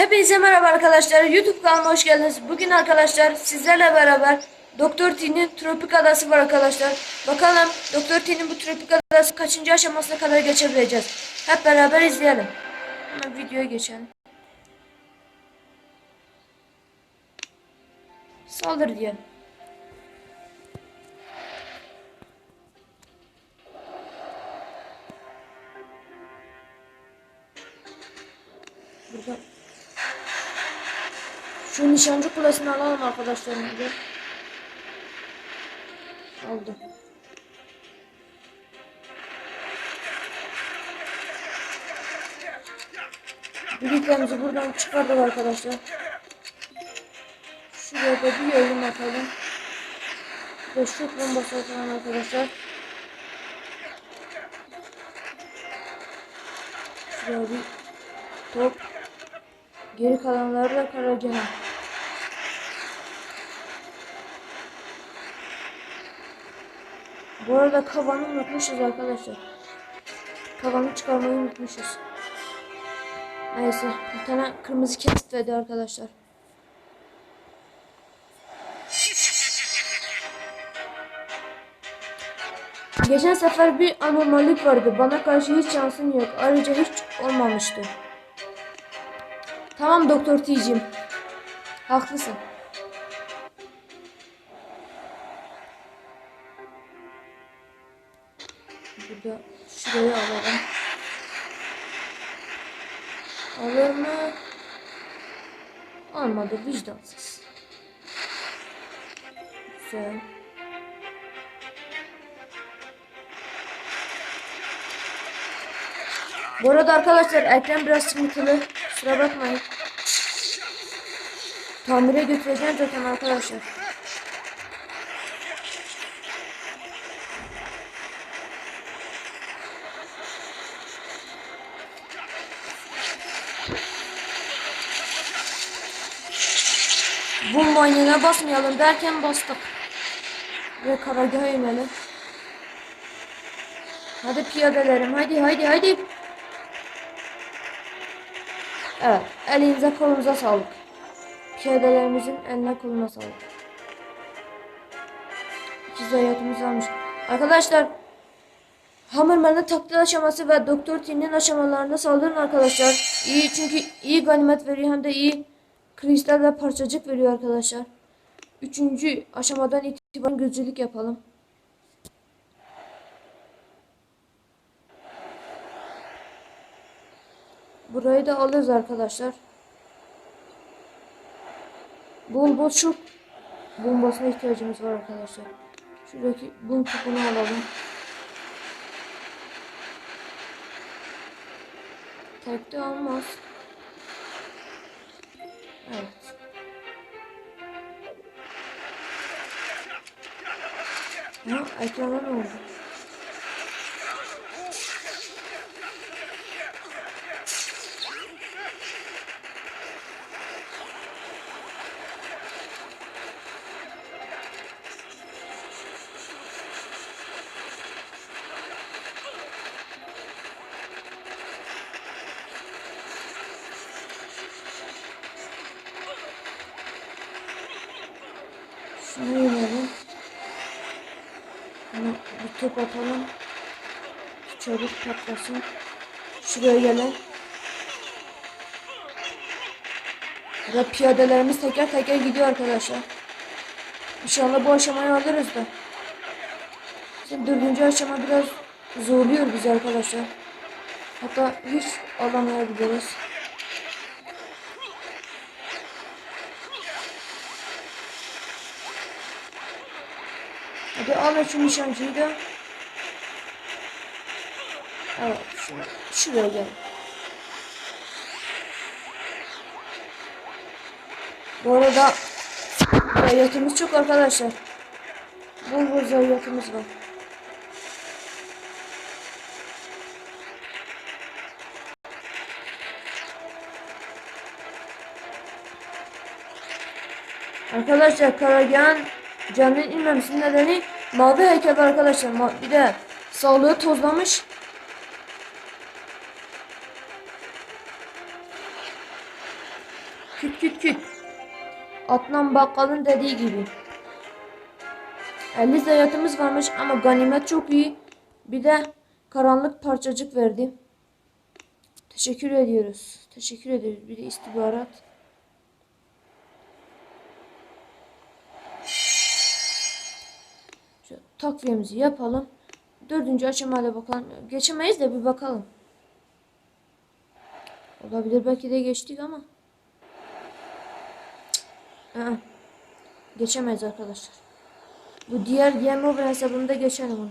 Hepinize merhaba arkadaşlar. YouTube kanalıma hoş geldiniz. Bugün arkadaşlar sizlerle beraber Doktor T'nin tropik adası var arkadaşlar. Bakalım Doktor T'nin bu tropik adası kaçıncı aşamasına kadar geçebileceğiz. Hep beraber izleyelim. Hemen videoya geçelim. Saldır diyelim. Şu nişancı kulesini alalım arkadaşlarım önce. Aldım. Birliklerimizi buradan çıkardık arkadaşlar. Şuraya da bir yayın atalım. Ve şu bombası atalım arkadaşlar. Şuraya bir top. Geri kalanları da karacana. Bu arada kavanı unutmuşuz arkadaşlar. Kavanı çıkarmayı unutmuşuz. Neyse bir tane kırmızı kesit verdi arkadaşlar. Geçen sefer bir anormallik vardı. Bana karşı hiç şansın yok. Ayrıca hiç olmamıştı. Tamam Doktor T'cim. Haklısın. Burada şurayı alalım. Alır mı? Almadı vicdansız. Güzel. Bu arada arkadaşlar ekran biraz sıkıntılı. Kusura bakmayın. Tamire götüreceğim zaten arkadaşlar. Bu manyana basmayalım derken bastık. Ve karargaha inelim. Hadi piyadelerim hadi hadi hadi. Evet elinize kolunuza sağlık. Piyadelerimizin eline koluna sağlık. İki hayatımız almış. Arkadaşlar Hammerman'ın taklit aşaması ve Doktor T'nin aşamalarına saldırın arkadaşlar. İyi çünkü iyi ganimet veriyor hem de iyi kristal ve parçacık veriyor arkadaşlar. Üçüncü aşamadan itibaren gözcülük yapalım. Burayı da alırız arkadaşlar. Bol çok bombasına ihtiyacımız var arkadaşlar. Şuradaki bum topunu alalım. Tek de olmaz. Evet. Ha, ekrana ne oldu? Şunu inelim. Bunu bir top atalım. Çabuk patlasın. Şuraya gelen. Ve piyadelerimiz teker teker gidiyor arkadaşlar. İnşallah bu aşamayı alırız da. Şimdi dördüncü aşama biraz zorluyor bizi arkadaşlar. Hatta hiç alamayabiliriz. Hadi al şu nişancıyı da. Evet, şuraya, şuraya gel. Bu arada zayiatımız çok arkadaşlar. Bol bol zayiatımız var. Arkadaşlar Karagan canının inmemesinin nedeni mavi heykel arkadaşlar. Bir de sağlığı tozlamış. Küt küt küt. Adnan Bakkal'ın dediği gibi. 50 zayiatımız varmış ama ganimet çok iyi. Bir de karanlık parçacık verdi. Teşekkür ediyoruz. Teşekkür ediyoruz. Bir de istihbarat. Şu takviyemizi yapalım. Dördüncü aşamada bakalım. Geçemeyiz de bir bakalım. Olabilir belki de geçtik ama. Aa. Geçemeyiz arkadaşlar. Bu diğer diğer mobil hesabımda geçelim onu.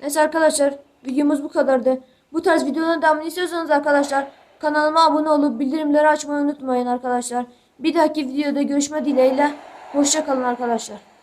Neyse arkadaşlar videomuz bu kadardı. Bu tarz videoların devamını istiyorsanız arkadaşlar kanalıma abone olup bildirimleri açmayı unutmayın arkadaşlar. Bir dahaki videoda görüşme dileğiyle. Hoşça kalın arkadaşlar.